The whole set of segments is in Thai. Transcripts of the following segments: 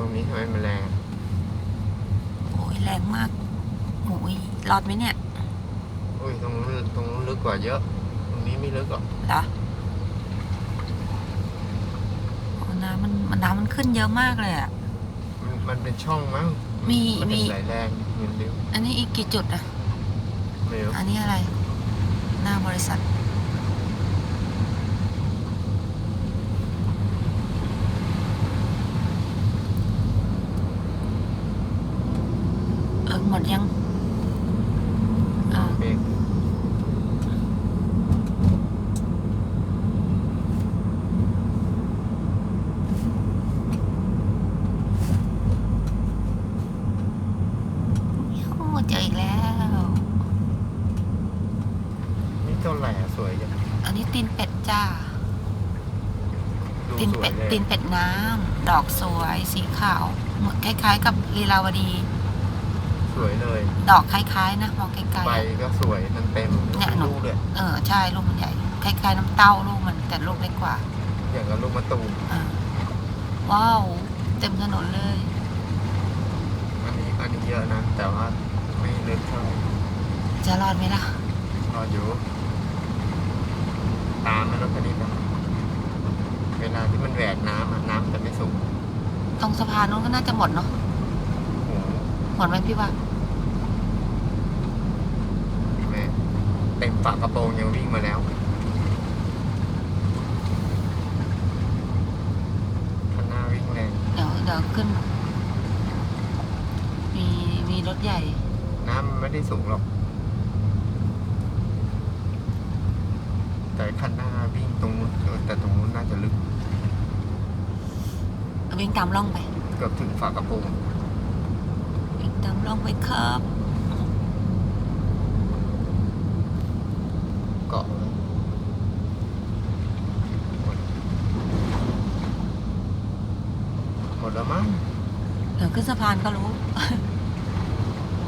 มันแรงโอ้ยแรงมากโอ้ยรอดไหมเนี่ยอุ้ยตรงนู้นตรงนู้นลึกกว่าเยอะ ตรงนี้ไม่ลึกหรอกเหรอโอ้น้ำมันมันน้ำมันขึ้นเยอะมากเลยอะ มันมันเป็นช่องมั้งมีนเป็นมี ไหลแรงเงินเร็วอันนี้อีกกี่จุดอะ ไม่รู้อันนี้อะไร หน้าบริษัท เออหม ดยังเออเบรกโอ้เจออีกแล้ว นี่เท่าไหร่อะสวยจังอันนี้ตีนเป็ดจ้า ดูตีนสวเป็ยดเลย ตีนเป็ดน้ำดอกสวยสีขาว เหมือนคล้าย ๆ กับลีลาวดีส วยเลย ดอกคล้ายๆ นะมองไกลใบๆอะก็สวยมันเต็มเนี่ยหนูลูกเลยเออใช่ลูกมันใหญ่คล้ายๆน้ำเต้าลูกมันแต่ลูกเล็กกว่าอย่างกับลูกมะตูมอ่าว้าวเต็มถนนเลย อันนี้อันนี้เยอะนะ แต่ว่าไม่ลึกเท่าไหร่จะรอดไหมล่ะ รออยู่ ตามมันรถคันนี้ไปเวลาที่มันแหวกน้ำอะน้ำจะไม่สูงตรงสะพานนู้นก็น่าจะหมดเนาะโอ้โหหมดไหมพี่ว่า แม่ เต็มฝากระโปรงยังวิ่งมาแล้วคันหน้าวิ่งแรงเดี๋ยวเดี๋ยวขึ้น มีมีรถใหญ่ น้ำมันไม่ได้สูงหรอก แต่คันหน้าวิ่งตรงนู้นเออแต่ตรงนู้นน่าจะลึก วิ่งตามร่องไป เกือบถึงฝากระโปรงวิ่งตามร่องไปครับ เกาะเลยหมดหมดแล้วมั้งเดี๋ยวขึ้นสะพานก็รู้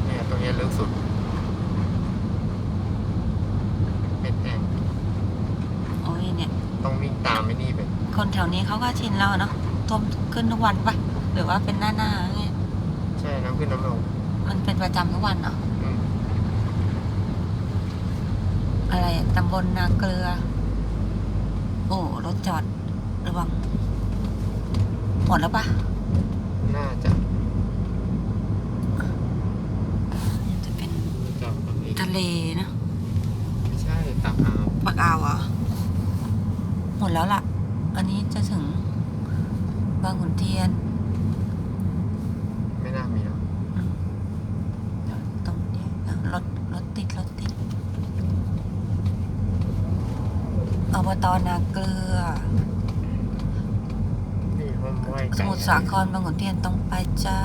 เนี่ยตรงเนี้ยลึกสุด เป็นแอ่งโอ้ยเนี่ย ต้องวิ่งตามไอ้นี่ไปคนแถวนี้เขาก็ชินแล้วเนาะท่วมขึ้นทุกวันปะหรือว่าเป็นหน้าหน้าๆเงี้ยใช่น้ำขึ้นน้ำลง มันเป็นประจำทุกวันเนาะ อืมอะไรอะตำบลนาเกลือ โอ้รถจอดระวัง หมดแล้วปะน่าจะจะเป็นจอดตรงนี้ทะเลนะไม่ใช่ตามอ่าวปากอ่าวอะหมดแล้วล่ะ อันนี้จะถึงบางขุนเทียน ไม่น่ามีแล้ว ตรงนี้อะรถรถติดรถติด อบตนาเกลือ นี่มันไหวสมุทรสาครบางขุนเทียนตรงไปจ้า